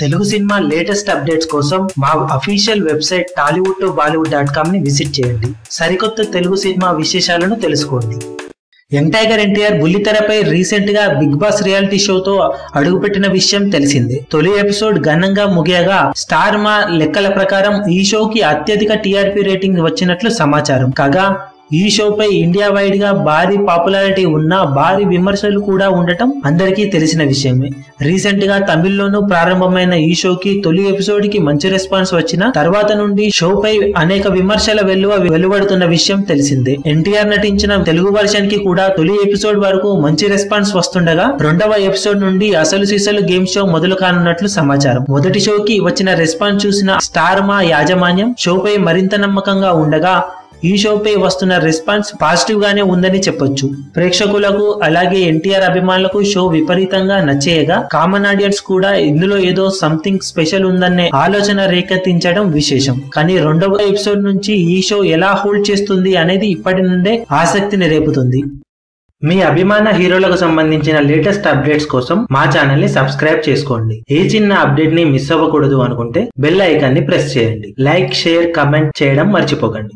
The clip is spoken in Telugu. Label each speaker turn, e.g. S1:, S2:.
S1: తెలుగు సినిమా లేటెస్ట్ అప్డేట్స్ కోసం మా official website Tollywood to Bollywood dot కామ్ని visit చేయండి. సరికొత్త తెలుగు సినిమా విశేషాలను తెలుసుకోండి. యంగ్ టైగర్ ఎన్టీఆర్ బుల్లితెరపై రీసెంట్గా బిగ్ బాస్ రియాలిటీ షోతో అడుగుపెట్టిన విషయం తెలిసిందే. తొలి ఎపిసోడ్ ఘనంగా ముగియగా స్టార్ మా లెక్కల ప్రకారం ఈ షోకి అత్యధిక టీఆర్పీ రేటింగ్ వచ్చినట్లు సమాచారం. కాగా ఈ షోపై ఇండియా వైడ్గా భారీ పాపులారిటీ ఉన్న భారీ విమర్శలు కూడా ఉండటం అందరికీ తెలిసిన విషయమే. రీసెంట్గా తమిళ్ళోనూ ప్రారంభమైన ఈ షోకి తొలి ఎపిసోడ్కి మంచి రెస్పాన్స్ వచ్చిన తర్వాత నుండి షోపై అనేక విమర్శల వెలువ వెలువడుతున్న విషయం తెలిసిందే. ఎన్టీఆర్ నటించిన తెలుగు వర్షన్కి కూడా తొలి ఎపిసోడ్ వరకు మంచి రెస్పాన్స్ వస్తుండగా రెండవ ఎపిసోడ్ నుండి అసలు సిసలు గేమ్ షో మొదలు కానున్నట్లు సమాచారం. మొదటి షోకి వచ్చిన రెస్పాన్స్ చూసిన స్టార్ మా యాజమాన్యం షోపై మరింత నమ్మకంగా ఉండగా ఈ షోపై వస్తున్న రెస్పాన్స్ పాజిటివ్ గానే ఉందని చెప్పొచ్చు. ప్రేక్షకులకు అలాగే ఎన్టీఆర్ అభిమానులకు షో విపరీతంగా నచ్చేయగా కామన్ ఆడియన్స్ కూడా ఇందులో ఏదో సంథింగ్ స్పెషల్ ఉందనే ఆలోచన రేకెత్తించడం విశేషం. కానీ రెండవ ఎపిసోడ్ నుంచి ఈ షో ఎలా హోల్డ్ చేస్తుంది అనేది ఇప్పటి నుండే ఆసక్తిని రేపుతుంది. మీ అభిమాన హీరోలకు సంబంధించిన లేటెస్ట్ అప్డేట్స్ కోసం మా ఛానల్ని సబ్స్క్రైబ్ చేసుకోండి. ఏ చిన్న అప్డేట్ని మిస్ అవ్వకూడదు అనుకుంటే బెల్ ఐకాన్ని ప్రెస్ చేయండి. లైక్ షేర్ కమెంట్ చేయడం మర్చిపోకండి.